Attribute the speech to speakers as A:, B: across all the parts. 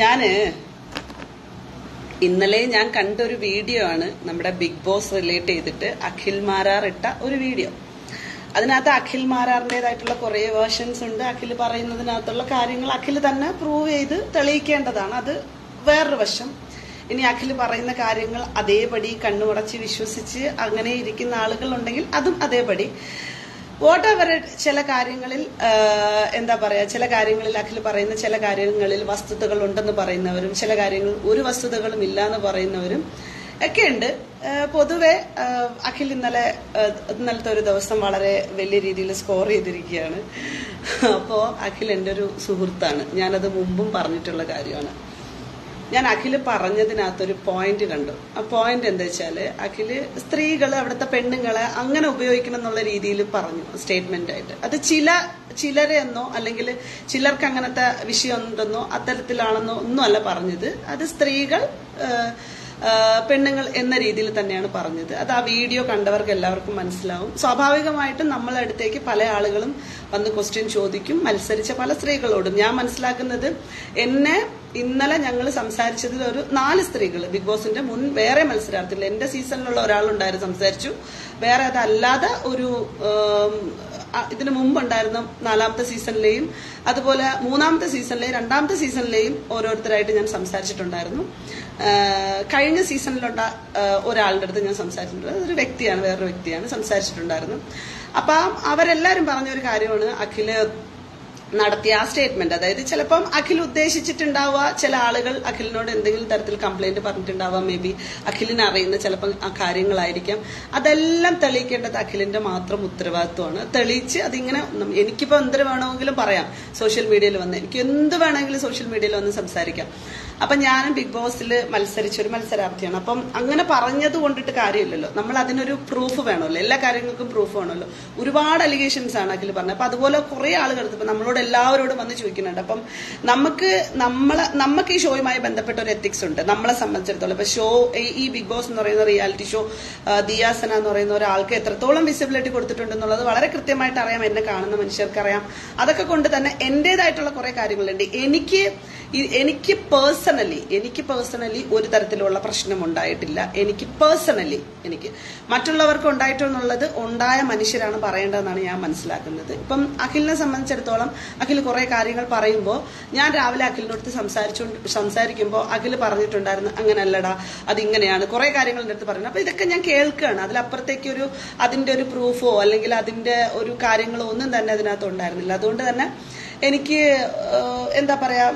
A: ഞാൻ ഇന്നലെ ഞാൻ കണ്ട ഒരു വീഡിയോ ആണ് നമ്മുടെ ബിഗ് ബോസ് റിലേറ്റ് ചെയ്തിട്ട് അഖിൽ മാരാർ ഇട്ട ഒരു വീഡിയോ. അതിനകത്ത് അഖിൽ മാരാറിന്റെതായിട്ടുള്ള കുറേ വേർഷൻസ് ഉണ്ട്. അഖിൽ പറയുന്നതിനകത്തുള്ള കാര്യങ്ങൾ അഖിൽ തന്നെ പ്രൂവ് ചെയ്ത് തെളിയിക്കേണ്ടതാണ്. അത് വേറൊരു വശം. ഇനി അഖിൽ പറയുന്ന കാര്യങ്ങൾ അതേപടി കണ്ണുമടച്ച് വിശ്വസിച്ച് അങ്ങനെ ഇരിക്കുന്ന ആളുകളുണ്ടെങ്കിൽ അതും അതേപടി. വോട്ട് എവർ ചില കാര്യങ്ങളിൽ എന്താ പറയാ ചില കാര്യങ്ങളിൽ അഖിൽ പറയുന്ന ചില കാര്യങ്ങളിൽ വസ്തുതകൾ ഉണ്ടെന്ന് പറയുന്നവരും ചില കാര്യങ്ങൾ ഒരു വസ്തുതകളും ഇല്ല എന്ന് പറയുന്നവരും ഒക്കെ ഉണ്ട്. പൊതുവെ അഖിൽ ഇന്നലെ ഇന്നലത്തെ ഒരു ദിവസം വളരെ വലിയ രീതിയിൽ സ്കോർ ചെയ്തിരിക്കുകയാണ്. അപ്പോൾ അഖിൽ എന്റെ ഒരു സുഹൃത്താണ്. ഞാനത് മുമ്പും പറഞ്ഞിട്ടുള്ള കാര്യമാണ്. ഞാൻ അഖിൽ പറഞ്ഞതിനകത്തൊരു പോയിന്റ് കണ്ടു. ആ പോയിന്റ് എന്താ വെച്ചാൽ അഖിൽ സ്ത്രീകൾ അവിടുത്തെ പെണ്ണുങ്ങളെ അങ്ങനെ ഉപയോഗിക്കണം എന്നുള്ള രീതിയിൽ പറഞ്ഞു സ്റ്റേറ്റ്മെന്റ് ആയിട്ട്. അത് ചില ചിലരെ എന്നോ അല്ലെങ്കിൽ ചിലർക്ക് അങ്ങനത്തെ വിഷയം ഉണ്ടെന്നോ അത്തരത്തിലാണെന്നോ ഒന്നും അല്ല പറഞ്ഞത്. അത് സ്ത്രീകൾ പെണ്ണുങ്ങൾ എന്ന രീതിയിൽ തന്നെയാണ് പറഞ്ഞത്. അത് ആ വീഡിയോ കണ്ടവർക്ക് എല്ലാവർക്കും മനസ്സിലാവും. സ്വാഭാവികമായിട്ടും നമ്മളെ അടുത്തേക്ക് പല ആളുകളും വന്ന് ക്വസ്റ്റ്യൻ ചോദിക്കും മത്സരിച്ച പല സ്ത്രീകളോടും. ഞാൻ മനസ്സിലാക്കുന്നത് എന്നെ ഇന്നലെ ഞങ്ങൾ സംസാരിച്ചതിൽ ഒരു നാല് സ്ത്രീകൾ ബിഗ് ബോസിന്റെ മുൻ വേറെ മത്സരാർത്ഥികൾ. എന്റെ സീസണിലുള്ള ഒരാളുണ്ടായിരുന്നു സംസാരിച്ചു. വേറെ അതല്ലാതെ ഒരു ഇതിനു മുമ്പുണ്ടായിരുന്ന നാലാമത്തെ സീസണിലെയും അതുപോലെ മൂന്നാമത്തെ സീസണിലെയും രണ്ടാമത്തെ സീസണിലെയും ഓരോരുത്തരായിട്ട് ഞാൻ സംസാരിച്ചിട്ടുണ്ടായിരുന്നു. കഴിഞ്ഞ സീസണിലുള്ള ഒരാളുടെ അടുത്ത് ഞാൻ സംസാരിച്ചിട്ടുണ്ട്. അതൊരു വ്യക്തിയാണ് വേറൊരു വ്യക്തിയാണ് സംസാരിച്ചിട്ടുണ്ടായിരുന്നു. അപ്പം അവരെല്ലാരും പറഞ്ഞ ഒരു കാര്യമാണ്. അഖിൽ നടത്തിയ ആ സ്റ്റേറ്റ്മെന്റ് അതായത് ചിലപ്പം അഖിൽ ഉദ്ദേശിച്ചിട്ടുണ്ടാവുക ചില ആളുകൾ അഖിലിനോട് എന്തെങ്കിലും തരത്തിൽ കംപ്ലൈന്റ് പറഞ്ഞിട്ടുണ്ടാവാം മേ ബി അഖിലിന് അറിയുന്ന ചിലപ്പം ആ കാര്യങ്ങളായിരിക്കാം. അതെല്ലാം തെളിയിക്കേണ്ടത് അഖിലിന്റെ മാത്രം ഉത്തരവാദിത്വമാണ്. തെളിയിച്ച് അതിങ്ങനെ എനിക്കിപ്പോ എന്ത് വേണമെങ്കിലും പറയാം. സോഷ്യൽ മീഡിയയിൽ വന്ന് എനിക്ക് എന്ത് വേണമെങ്കിലും സോഷ്യൽ മീഡിയയിൽ വന്ന് സംസാരിക്കാം. അപ്പൊ ഞാനും ബിഗ് ബോസിൽ മത്സരിച്ച ഒരു മത്സരാർത്ഥിയാണ്. അപ്പം അങ്ങനെ പറഞ്ഞത് കൊണ്ടിട്ട് കാര്യമില്ലല്ലോ. നമ്മൾ അതിനൊരു പ്രൂഫ് വേണമല്ലോ. എല്ലാ കാര്യങ്ങൾക്കും പ്രൂഫ് വേണമല്ലോ. ഒരുപാട് അലിഗേഷൻസ് ആണ് അഖിൽ പറഞ്ഞത്. അപ്പൊ അതുപോലെ കുറെ ആളുകൾ ഇപ്പൊ നമ്മളോട് എല്ലാവരോടും വന്ന് ചോദിക്കുന്നുണ്ട്. അപ്പം നമുക്ക് നമ്മളെ നമുക്ക് ഈ ഷോയുമായി ബന്ധപ്പെട്ട ഒരു എത്തിക്സ് ഉണ്ട്. നമ്മളെ സംബന്ധിച്ചിടത്തോളം. ഇപ്പൊ ഷോ ഈ ബിഗ് ബോസ് എന്ന് പറയുന്ന റിയാലിറ്റി ഷോ ദിയാസന എന്ന് പറയുന്ന ഒരാൾക്ക് എത്രത്തോളം വിസിബിലിറ്റി കൊടുത്തിട്ടുണ്ടെന്നുള്ളത് വളരെ കൃത്യമായിട്ട് അറിയാം. എന്നെ കാണുന്ന മനുഷ്യർക്ക് അറിയാം അതൊക്കെ കൊണ്ട് തന്നെ എന്റേതായിട്ടുള്ള കുറെ കാര്യങ്ങളുണ്ട്. എനിക്ക് എനിക്ക് പേഴ്സണലി എനിക്ക് പേഴ്സണലി ഒരു തരത്തിലുള്ള പ്രശ്നം ഉണ്ടായിട്ടില്ല. എനിക്ക് പേഴ്സണലി എനിക്ക് മറ്റുള്ളവർക്ക് ഉണ്ടായിട്ടെന്നുള്ളത് ഉണ്ടായ മനുഷ്യരാണ് പറയേണ്ടതെന്നാണ് ഞാൻ മനസ്സിലാക്കുന്നത്. ഇപ്പം അഖിലിനെ സംബന്ധിച്ചിടത്തോളം അഖിൽ കുറെ കാര്യങ്ങൾ പറയുമ്പോൾ ഞാൻ രാവിലെ അഖിലിനടുത്ത് സംസാരിച്ചുകൊണ്ട് സംസാരിക്കുമ്പോൾ അഖിൽ പറഞ്ഞിട്ടുണ്ടായിരുന്നു അങ്ങനല്ലടാ അതിങ്ങനെയാണ്. കുറെ കാര്യങ്ങൾ എന്റെ അടുത്ത് പറയുന്നത് അപ്പൊ ഇതൊക്കെ ഞാൻ കേൾക്കുകയാണ് അതിലപ്പുറത്തേക്ക് ഒരു അതിന്റെ ഒരു പ്രൂഫോ അല്ലെങ്കിൽ അതിന്റെ ഒരു കാര്യങ്ങളോ ഒന്നും തന്നെ അതിനകത്ത് ഉണ്ടായിരുന്നില്ല. അതുകൊണ്ട് തന്നെ എനിക്ക് എന്താ പറയാ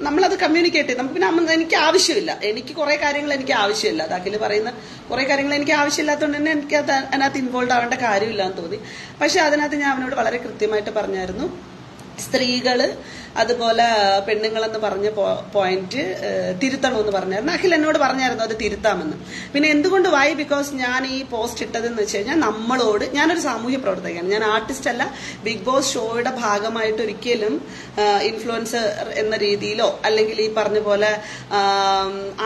A: നമ്മളത് കമ്മ്യൂണിക്കേറ്റ് ചെയ്ത്. നമുക്ക് പിന്നെ എനിക്ക് ആവശ്യമില്ല. എനിക്ക് കുറെ കാര്യങ്ങൾ എനിക്ക് ആവശ്യമില്ല. അത് പറയുന്ന കുറെ കാര്യങ്ങൾ എനിക്ക് ആവശ്യമില്ലാത്തതുകൊണ്ട് തന്നെ എനിക്ക് അത് അതിനകത്ത് ഇൻവോൾവ് ആവേണ്ട കാര്യമില്ല എന്ന് തോന്നി. പക്ഷെ അതിനകത്ത് ഞാൻ അവനോട് വളരെ കൃത്യമായിട്ട് പറഞ്ഞായിരുന്നു. സ്ത്രീകൾ അതുപോലെ പെണ്ണുങ്ങളെന്ന് പറഞ്ഞ പോയിന്റ് തിരുത്തണമെന്ന് പറഞ്ഞായിരുന്നു. അഖിൽ എന്നോട് പറഞ്ഞായിരുന്നു അത് തിരുത്താമെന്ന്. പിന്നെ എന്തുകൊണ്ട് വൈ ബിക്കോസ് ഞാൻ ഈ പോസ്റ്റ് ഇട്ടതെന്ന് വെച്ച് കഴിഞ്ഞാൽ നമ്മളോട് ഞാനൊരു സാമൂഹ്യ പ്രവർത്തകയാണ്. ഞാൻ ആർട്ടിസ്റ്റ് അല്ല. ബിഗ് ബോസ് ഷോയുടെ ഭാഗമായിട്ട് ഒരിക്കലും ഇൻഫ്ലുവൻസർ എന്ന രീതിയിലോ അല്ലെങ്കിൽ ഈ പറഞ്ഞ പോലെ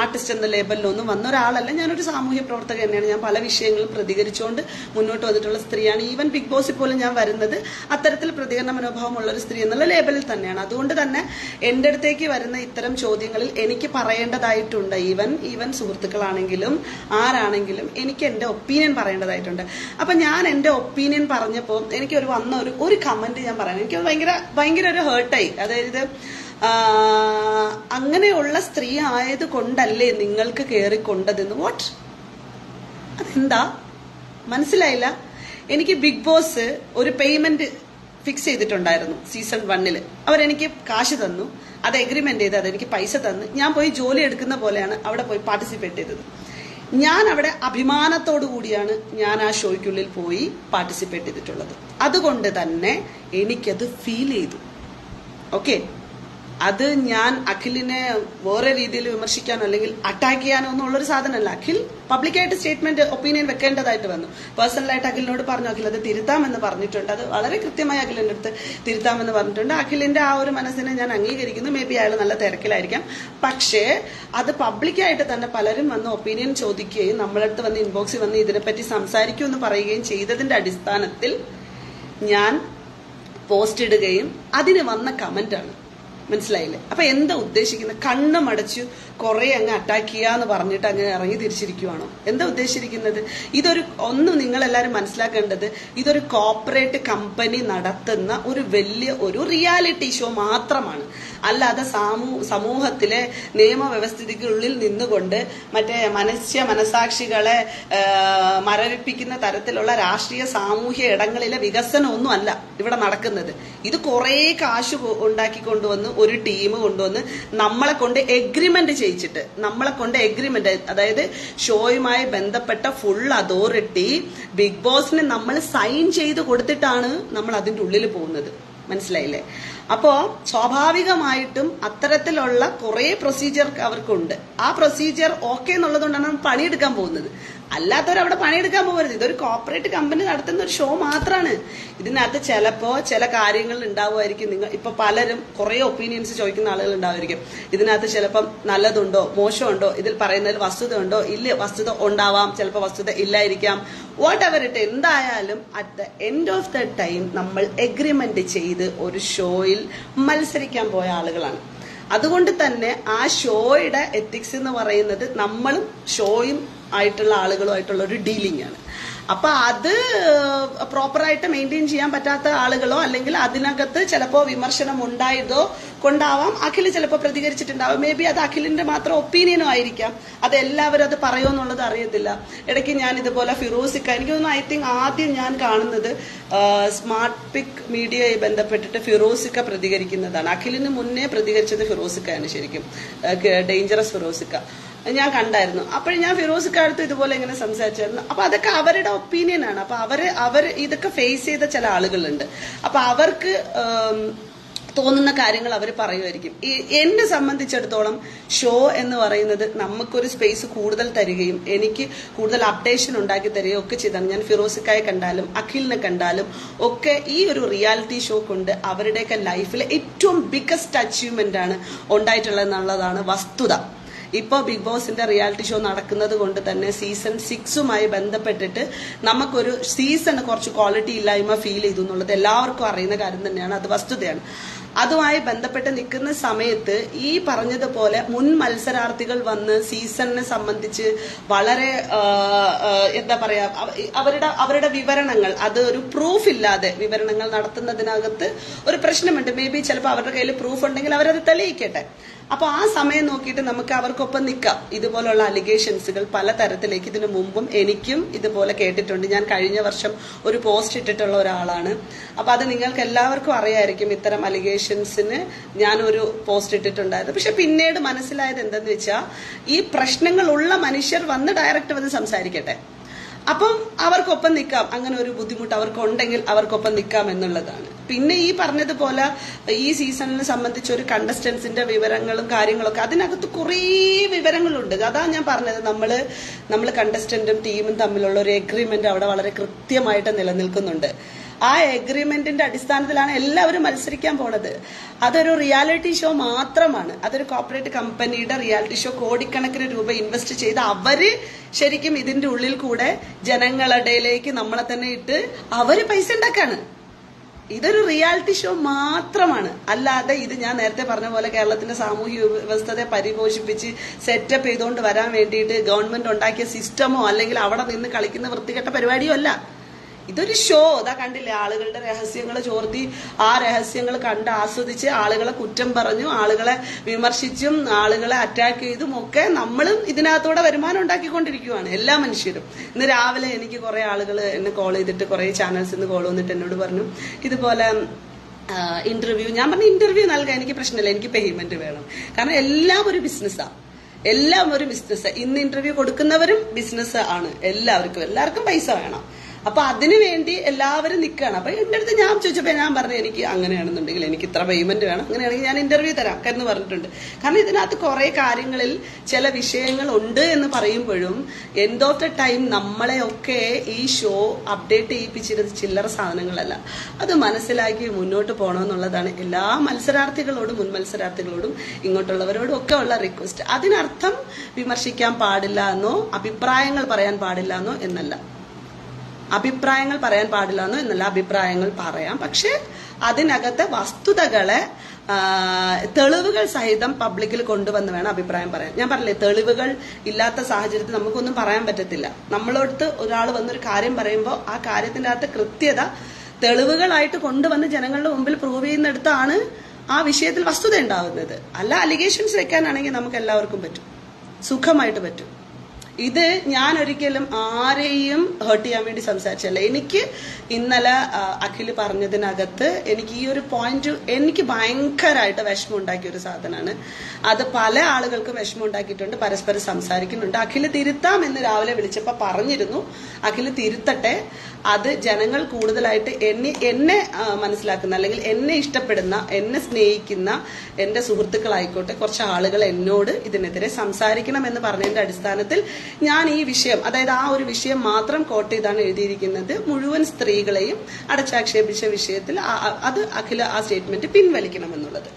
A: ആർട്ടിസ്റ്റ് എന്ന ലേബലിലോ ഒന്നും വന്ന ഒരാളല്ല. ഞാനൊരു സാമൂഹ്യ പ്രവർത്തക തന്നെയാണ്. ഞാൻ പല വിഷയങ്ങളും പ്രതികരിച്ചുകൊണ്ട് മുന്നോട്ട് വന്നിട്ടുള്ള സ്ത്രീയാണ്. ഈവൻ ബിഗ് ബോസിൽ പോലും ഞാൻ വരുന്നത് അത്തരത്തിൽ പ്രതികരണ മനോഭാവമുള്ള ഒരു സ്ത്രീ എന്നുള്ള ലേബലിൽ തന്നെയാണ്. അതുകൊണ്ട് തന്നെ എന്റെ അടുത്തേക്ക് വരുന്ന ഇത്തരം ചോദ്യങ്ങളിൽ എനിക്ക് പറയേണ്ടതായിട്ടുണ്ട്. ഈവൻ ഈവൻ സുഹൃത്തുക്കളാണെങ്കിലും ആരാണെങ്കിലും എനിക്ക് എന്റെ ഒപ്പീനിയൻ പറയേണ്ടതായിട്ടുണ്ട്. അപ്പൊ ഞാൻ എന്റെ ഒപ്പീനിയൻ പറഞ്ഞപ്പോൾ എനിക്ക് ഒരു വന്ന ഒരു ഒരു കമന്റ് ഞാൻ പറയാം. എനിക്ക് ഭയങ്കര ഭയങ്കര ഒരു ഹേർട്ടായി അതായത് അങ്ങനെയുള്ള സ്ത്രീ ആയത് കൊണ്ടല്ലേ നിങ്ങൾക്ക് കയറിക്കൊണ്ടതെന്ന് വാട്ട് അതെന്താ? മനസ്സിലായില്ല. എനിക്ക് ബിഗ് ബോസ് ഒരു പേയ്മെന്റ് ഫിക്സ് ചെയ്തിട്ടുണ്ടായിരുന്നു സീസൺ വണ്ണിൽ അവരെനിക്ക് കാശ് തന്നു അത് എഗ്രിമെന്റ് ചെയ്ത് അതെനിക്ക് പൈസ തന്നു. ഞാൻ പോയി ജോലി എടുക്കുന്ന പോലെയാണ് അവിടെ പോയി പാർട്ടിസിപ്പേറ്റ് ചെയ്തത്. ഞാൻ അവിടെ അഭിമാനത്തോടു കൂടിയാണ് ഞാൻ ആ ഷോയ്ക്കുള്ളിൽ പോയി പാർട്ടിസിപ്പേറ്റ് ചെയ്തിട്ടുള്ളത്. അതുകൊണ്ട് തന്നെ എനിക്കത് ഫീൽ ചെയ്തു. ഓക്കെ അത് ഞാൻ അഖിലിനെ വേറെ രീതിയിൽ വിമർശിക്കാനോ അല്ലെങ്കിൽ അറ്റാക്ക് ചെയ്യാനോ ഒന്നും ഉള്ളൊരു സാധനമല്ല. അഖിൽ പബ്ലിക്കായിട്ട് സ്റ്റേറ്റ്മെന്റ് ഒപ്പീനിയൻ വെക്കേണ്ടതായിട്ട് വന്നു. പേഴ്സണലായിട്ട് അഖിലിനോട് പറഞ്ഞു അഖിൽ അത് തിരുത്താമെന്ന് പറഞ്ഞിട്ടുണ്ട്. അത് വളരെ കൃത്യമായി അഖിലിന്റെ അടുത്ത് തിരുത്താമെന്ന് പറഞ്ഞിട്ടുണ്ട്. അഖിലിന്റെ ആ ഒരു മനസ്സിനെ ഞാൻ അംഗീകരിക്കുന്നു. മേ ബി അയാൾ നല്ല തിരക്കിലായിരിക്കാം. പക്ഷേ അത് പബ്ലിക്കായിട്ട് തന്നെ പലരും വന്ന് ഒപ്പീനിയൻ ചോദിക്കുകയും നമ്മളടുത്ത് വന്ന് ഇൻബോക്സിൽ വന്ന് ഇതിനെപ്പറ്റി സംസാരിക്കുമെന്ന് പറയുകയും ചെയ്തതിന്റെ അടിസ്ഥാനത്തിൽ ഞാൻ പോസ്റ്റ് ഇടുകയും അതിന് വന്ന കമന്റാണ് മനസ്സിലായില്ലേ? അപ്പൊ എന്താ ഉദ്ദേശിക്കുന്നത് കണ്ണ് മടച്ചു കുറെ അങ്ങ് അറ്റാക്ക് ചെയ്യാന്ന് പറഞ്ഞിട്ട് അങ്ങ് ഇറങ്ങി തിരിച്ചിരിക്കുവാണോ. എന്താ ഉദ്ദേശിച്ചിരിക്കുന്നത്? ഇതൊരു ഒന്ന് നിങ്ങൾ എല്ലാരും മനസ്സിലാക്കേണ്ടത് ഇതൊരു കോപ്പറേറ്റ് കമ്പനി നടത്തുന്ന ഒരു വലിയ ഒരു റിയാലിറ്റി ഷോ മാത്രമാണ്. അല്ലാതെ സാമൂ സമൂഹത്തിലെ നിയമവ്യവസ്ഥിതിക്കുള്ളിൽ നിന്നുകൊണ്ട് മറ്റേ മനുഷ്യ മനസാക്ഷികളെ മരവിപ്പിക്കുന്ന തരത്തിലുള്ള രാഷ്ട്രീയ സാമൂഹ്യ ഇടങ്ങളിലെ വികസനമൊന്നും അല്ല ഇവിടെ നടക്കുന്നത്. ഇത് കുറേ കാശ് ഉണ്ടാക്കി കൊണ്ടുവന്ന് ഒരു ടീം കൊണ്ടുവന്ന് നമ്മളെ കൊണ്ട് എഗ്രിമെന്റ് ചെയ്യിച്ചിട്ട് നമ്മളെ കൊണ്ട് എഗ്രിമെന്റ് അതായത് ഷോയുമായി ബന്ധപ്പെട്ട ഫുൾ അതോറിറ്റി ബിഗ് ബോസിന് നമ്മൾ സൈൻ ചെയ്ത് കൊടുത്തിട്ടാണ് നമ്മൾ അതിന്റെ ഉള്ളിൽ പോകുന്നത്. മനസ്സിലായില്ലേ? അപ്പോ സ്വാഭാവികമായിട്ടും അത്തരത്തിലുള്ള കുറെ പ്രൊസീജിയർ അവർക്കുണ്ട് ആ പ്രൊസീജിയർ ഓക്കെ എന്നുള്ളതുകൊണ്ടാണ് കൊണ്ടാണ് പണിയെടുക്കാൻ പോകുന്നത്. അല്ലാത്തവർ അവിടെ പണിയെടുക്കാൻ പോകരുത്. ഇതൊരു കോർപ്പറേറ്റ് കമ്പനി നടത്തുന്ന ഒരു ഷോ മാത്രമാണ് ഇതിനകത്ത് ചിലപ്പോ ചില കാര്യങ്ങൾ ഉണ്ടാവുമായിരിക്കും. നിങ്ങൾ ഇപ്പൊ പലരും കുറെ ഒപ്പീനിയൻസ് ചോദിക്കുന്ന ആളുകൾ ഉണ്ടാവുമായിരിക്കും. ഇതിനകത്ത് ചിലപ്പം നല്ലതുണ്ടോ മോശമുണ്ടോ ഇതിൽ പറയുന്നതിൽ വസ്തുത ഉണ്ടോ ഇല്ല വസ്തുത ഉണ്ടാവാം ചിലപ്പോൾ വസ്തുത ഇല്ലായിരിക്കാം. വാട്ട് എവർ ഇട്ട് എന്തായാലും at the end of the time നമ്മൾ എഗ്രിമെന്റ് ചെയ്ത് ഒരു ഷോയിൽ മത്സരിക്കാൻ പോയ ആളുകളാണ്. അതുകൊണ്ട് തന്നെ ആ ഷോയുടെ എത്തിക്സ് എന്ന് പറയുന്നത് നമ്മളും ഷോയും ആയിട്ടുള്ള ആളുകളുമായിട്ടുള്ള ഒരു ഡീലിംഗ് ആണ്. അപ്പൊ അത് പ്രോപ്പറായിട്ട് മെയിന്റെയിൻ ചെയ്യാൻ പറ്റാത്ത ആളുകളോ അല്ലെങ്കിൽ അതിനകത്ത് ചിലപ്പോൾ വിമർശനം ഉണ്ടായതോ കൊണ്ടാവാം. അഖിൽ ചിലപ്പോൾ പ്രതികരിച്ചിട്ടുണ്ടാവും. മേ ബി അത് അഖിലിന്റെ മാത്രം ഒപ്പീനിയനോ ആയിരിക്കാം. അത് എല്ലാവരും അത് പറയോ എന്നുള്ളത് അറിയത്തില്ല. ഇടയ്ക്ക് ഞാൻ ഇതുപോലെ ഫിറോസിക്ക എനിക്ക് തോന്നുന്നു ഐ തിങ്ക് ആദ്യം ഞാൻ കാണുന്നത് സ്മാർട്ട് പിക് മീഡിയയെ ബന്ധപ്പെട്ടിട്ട് ഫിറോസിക്ക പ്രതികരിക്കുന്നതാണ്. അഖിലിന് മുന്നേ പ്രതികരിച്ചത് ഫിറോസിക്കയാണ് ശരിക്കും. ഡേഞ്ചറസ് ഫിറോസിക്ക. ഞാൻ കണ്ടായിരുന്നു. അപ്പോഴും ഞാൻ ഫിറോസിക്കടുത്ത് ഇതുപോലെ ഇങ്ങനെ സംസാരിച്ചായിരുന്നു. അപ്പൊ അതൊക്കെ അവരുടെ ഒപ്പീനിയൻ ആണ്. അപ്പൊ അവർ അവർ ഇതൊക്കെ ഫേസ് ചെയ്ത ചില ആളുകളുണ്ട്. അപ്പൊ അവർക്ക് തോന്നുന്ന കാര്യങ്ങൾ അവർ പറയുമായിരിക്കും. ഈ എന്നെ സംബന്ധിച്ചിടത്തോളം ഷോ എന്ന് പറയുന്നത് നമുക്കൊരു സ്പേസ് കൂടുതൽ തരികയും എനിക്ക് കൂടുതൽ അപ്ഡേഷൻ ഉണ്ടാക്കി തരികയും ഒക്കെ ചെയ്താണ്. ഞാൻ ഫിറോസിക്കായെ കണ്ടാലും അഖിലിനെ കണ്ടാലും ഒക്കെ ഈ ഒരു റിയാലിറ്റി ഷോ കൊണ്ട് അവരുടെയൊക്കെ ലൈഫിലെ ഏറ്റവും ബിഗസ്റ്റ് അച്ചീവ്മെന്റ് ആണ് ഉണ്ടായിട്ടുള്ളത് എന്നുള്ളതാണ് വസ്തുത. ഇപ്പോൾ ബിഗ് ബോസിന്റെ റിയാലിറ്റി ഷോ നടക്കുന്നത് കൊണ്ട് തന്നെ സീസൺ സിക്സുമായി ബന്ധപ്പെട്ടിട്ട് നമുക്കൊരു സീസൺ കുറച്ച് ക്വാളിറ്റി ഇല്ലായ്മ ഫീൽ ചെയ്തു എന്നുള്ളത് എല്ലാവർക്കും അറിയുന്ന കാര്യം തന്നെയാണ്. അത് വസ്തുതയാണ്. അതുമായി ബന്ധപ്പെട്ട് നിൽക്കുന്ന സമയത്ത് ഈ പറഞ്ഞതുപോലെ മുൻ മത്സരാർത്ഥികൾ വന്ന് സീസണിനെ സംബന്ധിച്ച് വളരെ എന്താ പറയാ അവരുടെ അവരുടെ വിവരണങ്ങൾ അത് ഒരു പ്രൂഫ് ഇല്ലാതെ വിവരണങ്ങൾ നടത്തുന്നതിനകത്ത് ഒരു പ്രശ്നമുണ്ട്. മേ ബി ചിലപ്പോൾ അവരുടെ കയ്യിൽ പ്രൂഫ് ഉണ്ടെങ്കിൽ അവരത് തെളിയിക്കട്ടെ. അപ്പൊ ആ സമയം നോക്കിയിട്ട് നമുക്ക് അവർക്കൊപ്പം നിൽക്കാം ഇതുപോലുള്ള അലിഗേഷൻസുകൾ പല തരത്തിലേക്ക് ഇതിനു മുമ്പും എനിക്കും ഇതുപോലെ കേട്ടിട്ടുണ്ട്. ഞാൻ കഴിഞ്ഞ വർഷം ഒരു പോസ്റ്റ് ഇട്ടിട്ടുള്ള ഒരാളാണ്. അപ്പോൾ അത് നിങ്ങൾക്ക് എല്ലാവർക്കും അറിയായിരിക്കും ഇത്തരം അലിഗേഷൻസിന് ഞാനൊരു പോസ്റ്റ് ഇട്ടിട്ടുണ്ടായിരുന്നു. പക്ഷെ പിന്നീട് മനസ്സിലായത് എന്തെന്ന് വെച്ചാൽ ഈ പ്രശ്നങ്ങളുള്ള മനുഷ്യർ വന്ന് ഡയറക്റ്റ് വന്ന് സംസാരിക്കട്ടെ. അപ്പം അവർക്കൊപ്പം നിൽക്കാം അങ്ങനെ ഒരു ബുദ്ധിമുട്ട് അവർക്കുണ്ടെങ്കിൽ അവർക്കൊപ്പം നിൽക്കാം എന്നുള്ളതാണ്. പിന്നെ ഈ പറഞ്ഞതുപോലെ ഈ സീസണിനെ സംബന്ധിച്ച് ഒരു കണ്ടസ്റ്റൻസിന്റെ വിവരങ്ങളും കാര്യങ്ങളൊക്കെ അതിനകത്ത് കുറേ വിവരങ്ങളുണ്ട്. അതാ ഞാൻ പറഞ്ഞത് നമ്മൾ നമ്മൾ കണ്ടസ്റ്റന്റും ടീമും തമ്മിലുള്ള ഒരു എഗ്രിമെന്റ് അവിടെ വളരെ കൃത്യമായിട്ട് നിലനിൽക്കുന്നുണ്ട്. ആ എഗ്രിമെന്റിന്റെ അടിസ്ഥാനത്തിലാണ് എല്ലാവരും മത്സരിക്കാൻ പോണത്. അതൊരു റിയാലിറ്റി ഷോ മാത്രമാണ്. അതൊരു കോർപ്പറേറ്റ് കമ്പനിയുടെ റിയാലിറ്റി ഷോ കോടിക്കണക്കിന് രൂപ ഇൻവെസ്റ്റ് ചെയ്ത് അവർ ശരിക്കും ഇതിന്റെ ഉള്ളിൽ കൂടെ ജനങ്ങളിടയിലേക്ക് നമ്മളെ തന്നെ ഇട്ട് അവർ പൈസ ഉണ്ടാക്കാണ്. ഇതൊരു റിയാലിറ്റി ഷോ മാത്രമാണ്. അല്ലാതെ ഇത് ഞാൻ നേരത്തെ പറഞ്ഞ പോലെ കേരളത്തിന്റെ സാമൂഹ്യ വ്യവസ്ഥയെ പരിപോഷിപ്പിച്ച് സെറ്റപ്പ് ചെയ്തുകൊണ്ട് വരാൻ വേണ്ടിയിട്ട് ഗവൺമെന്റ് ഉണ്ടാക്കിയ സിസ്റ്റമോ അല്ലെങ്കിൽ അവിടെ നിന്ന് കളിക്കുന്ന വൃത്തികെട്ട പരിപാടിയോ അല്ല. ഇതൊരു ഷോ അതാ കണ്ടില്ലേ ആളുകളുടെ രഹസ്യങ്ങൾ ചോർത്തി ആ രഹസ്യങ്ങൾ കണ്ട് ആസ്വദിച്ച് ആളുകളെ കുറ്റം പറഞ്ഞു ആളുകളെ വിമർശിച്ചും ആളുകളെ അറ്റാക്ക് ചെയ്തും ഒക്കെ നമ്മളും ഇതിനകത്തൂടെ വരുമാനം ഉണ്ടാക്കിക്കൊണ്ടിരിക്കുകയാണ് എല്ലാ മനുഷ്യരും. ഇന്ന് രാവിലെ എനിക്ക് കുറെ ആളുകൾ എന്നെ കോൾ ചെയ്തിട്ട് കുറെ ചാനൽസിൽ നിന്ന് കോൾ വന്നിട്ട് എന്നോട് പറഞ്ഞു ഇതുപോലെ ഇന്റർവ്യൂ ഞാൻ പറഞ്ഞ ഇന്റർവ്യൂ നൽകാൻ എനിക്ക് പ്രശ്നമില്ല എനിക്ക് പേയ്മെന്റ് വേണം. കാരണം എല്ലാം ഒരു ബിസിനസ്സാണ് എല്ലാം ഒരു ബിസിനസ് ഇന്ന് ഇന്റർവ്യൂ കൊടുക്കുന്നവരും ബിസിനസ് ആണ്. എല്ലാവർക്കും എല്ലാവർക്കും പൈസ വേണം. അപ്പൊ അതിനു വേണ്ടി എല്ലാവരും നിൽക്കുകയാണ് അപ്പൊ എന്റെ അടുത്ത് ഞാൻ ചോദിച്ചപ്പോ ഞാൻ പറഞ്ഞു എനിക്ക് അങ്ങനെയാണെന്നുണ്ടെങ്കിൽ എനിക്ക് ഇത്ര പേയ്മെന്റ് വേണം. അങ്ങനെയാണെങ്കിൽ ഞാൻ ഇന്റർവ്യൂ തരാം എന്ന് പറഞ്ഞിട്ടുണ്ട്. കാരണം ഇതിനകത്ത് കുറെ കാര്യങ്ങളിൽ ചില വിഷയങ്ങൾ ഉണ്ട് എന്ന് പറയുമ്പോഴും എൻഡ് ഓഫ് ദ ടൈം നമ്മളെയൊക്കെ ഈ ഷോ അപ്ഡേറ്റ് ചെയ്യിപ്പിച്ചിരുന്ന ചില്ലറ സാധനങ്ങളല്ല. അത് മനസ്സിലാക്കി മുന്നോട്ട് പോകണമെന്നുള്ളതാണ് എല്ലാ മത്സരാർത്ഥികളോടും മുൻ മത്സരാർത്ഥികളോടും ഇങ്ങോട്ടുള്ളവരോടും ഒക്കെ ഉള്ള റിക്വസ്റ്റ് അതിനർത്ഥം വിമർശിക്കാൻ പാടില്ല എന്നോ അഭിപ്രായങ്ങൾ പറയാൻ പാടില്ല എന്നോ എന്നല്ല. അഭിപ്രായങ്ങൾ പറയാൻ പാടില്ല എന്നോ എന്നല്ല അഭിപ്രായങ്ങൾ പറയാം. പക്ഷേ അതിനകത്തെ വസ്തുതകളെ തെളിവുകൾ സഹിതം പബ്ലിക്കിൽ കൊണ്ടുവന്ന് വേണം അഭിപ്രായം പറയാൻ. ഞാൻ പറഞ്ഞില്ലേ തെളിവുകൾ ഇല്ലാത്ത സാഹചര്യത്തിൽ നമുക്കൊന്നും പറയാൻ പറ്റത്തില്ല. നമ്മളടുത്ത് ഒരാൾ വന്നൊരു കാര്യം പറയുമ്പോൾ ആ കാര്യത്തിന്റെ അകത്ത് കൃത്യത തെളിവുകളായിട്ട് കൊണ്ടുവന്ന് ജനങ്ങളുടെ മുമ്പിൽ പ്രൂവ് ചെയ്യുന്നിടത്താണ് ആ വിഷയത്തിൽ വസ്തുത ഉണ്ടാവുന്നത്. അല്ല അലിഗേഷൻസ് വെക്കാനാണെങ്കിൽ നമുക്ക് എല്ലാവർക്കും പറ്റും. സുഖമായിട്ട് പറ്റും. ഇത് ഞാൻ ഒരിക്കലും ആരെയും ഹേർട്ട് ചെയ്യാൻ വേണ്ടി സംസാരിച്ചല്ല എനിക്ക് ഇന്നലെ അഖിൽ പറഞ്ഞതിനകത്ത് എനിക്ക് ഈ ഒരു പോയിന്റ് എനിക്ക് ഭയങ്കരമായിട്ട് വിഷമം ഉണ്ടാക്കിയ ഒരു സാധനമാണ്. അത് പല ആളുകൾക്കും വിഷമം ഉണ്ടാക്കിയിട്ടുണ്ട് പരസ്പരം സംസാരിക്കുന്നുണ്ട്. അഖിൽ തിരുത്താം എന്ന് രാവിലെ വിളിച്ചപ്പോൾ പറഞ്ഞിരുന്നു. അഖിൽ തിരുത്തട്ടെ. അത് ജനങ്ങൾ കൂടുതലായിട്ട് എന്നെ എന്നെ മനസ്സിലാക്കുന്ന അല്ലെങ്കിൽ എന്നെ ഇഷ്ടപ്പെടുന്ന എന്നെ സ്നേഹിക്കുന്ന എന്റെ സുഹൃത്തുക്കളായിക്കോട്ടെ കുറച്ച് ആളുകൾ എന്നോട് ഇതിനെതിരെ സംസാരിക്കണം എന്ന് പറഞ്ഞതിന്റെ അടിസ്ഥാനത്തിൽ ഞാൻ ഈ വിഷയം അതായത് ആ ഒരു വിഷയം മാത്രം കോട്ട് ചെയ്താണ് എഴുതിയിരിക്കുന്നത്. മുഴുവൻ സ്ത്രീകളെയും അടച്ചാക്ഷേപിച്ച വിഷയത്തിൽ അത് അഖില ആ സ്റ്റേറ്റ്മെന്റ് പിൻവലിക്കണമെന്നുള്ളത്.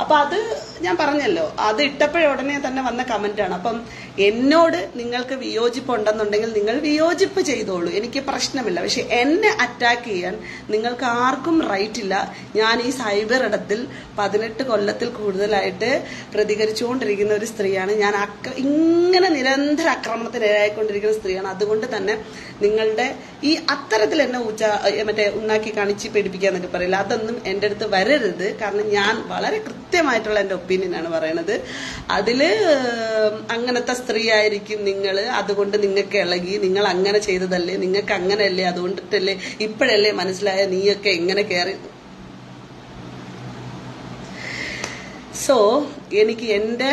A: അപ്പൊ അത് ഞാൻ പറഞ്ഞല്ലോ അത് ഇട്ടപ്പോഴുടനെ തന്നെ വന്ന കമന്റ് ആണ്. അപ്പം എന്നോട് നിങ്ങൾക്ക് വിയോജിപ്പ് ഉണ്ടെന്നുണ്ടെങ്കിൽ നിങ്ങൾ വിയോജിപ്പ് ചെയ്തോളൂ. എനിക്ക് പ്രശ്നമില്ല. പക്ഷെ എന്നെ അറ്റാക്ക് ചെയ്യാൻ നിങ്ങൾക്ക് ആർക്കും റൈറ്റ് ഇല്ല. ഞാൻ ഈ സൈബർ ഇടത്തിൽ പതിനെട്ട് കൊല്ലത്തിൽ കൂടുതലായിട്ട് പ്രതികരിച്ചുകൊണ്ടിരിക്കുന്ന ഒരു സ്ത്രീയാണ്. ഞാൻ ഇങ്ങനെ നിരന്തര ആക്രമണത്തിന് ഇരയായിക്കൊണ്ടിരിക്കുന്ന സ്ത്രീയാണ്. അതുകൊണ്ട് തന്നെ നിങ്ങളുടെ ഈ അത്തരത്തിൽ എന്നെ ഉച്ച മറ്റേ ഉണ്ടാക്കി കാണിച്ച് പേടിപ്പിക്കുക എന്നൊക്കെ പറയില്ല. അതൊന്നും എന്റെ അടുത്ത് വരരുത്. കാരണം ഞാൻ വളരെ കൃത്യമായിട്ടുള്ള എന്റെ ഒപ്പീനിയൻ ആണ് പറയണത്. അതിൽ അങ്ങനത്തെ സ്ത്രീ ആയിരിക്കും നിങ്ങൾ അതുകൊണ്ട് നിങ്ങൾക്ക് ഇളകി നിങ്ങൾ അങ്ങനെ ചെയ്തതല്ലേ നിങ്ങൾക്ക് അങ്ങനെയല്ലേ അതുകൊണ്ടിട്ടല്ലേ ഇപ്പോഴല്ലേ മനസ്സിലായ നീയൊക്കെ എങ്ങനെ കയറി സോ എനിക്ക് എന്റെ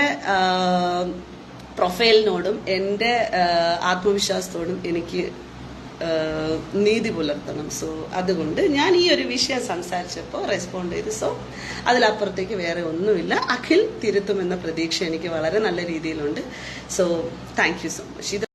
A: പ്രൊഫൈലിനോടും എന്റെ ആത്മവിശ്വാസത്തോടും എനിക്ക് നീതി പുലർത്തണം. സോ അതുകൊണ്ട് ഞാൻ ഈ ഒരു വിഷയം സംസാരിച്ചപ്പോൾ റെസ്പോണ്ട് ചെയ്തു. സോ അതിലപ്പുറത്തേക്ക് വേറെ ഒന്നുമില്ല. അഖിൽ തിരുത്തുമെന്ന പ്രതീക്ഷ എനിക്ക് വളരെ നല്ല രീതിയിലുണ്ട്. So thank so much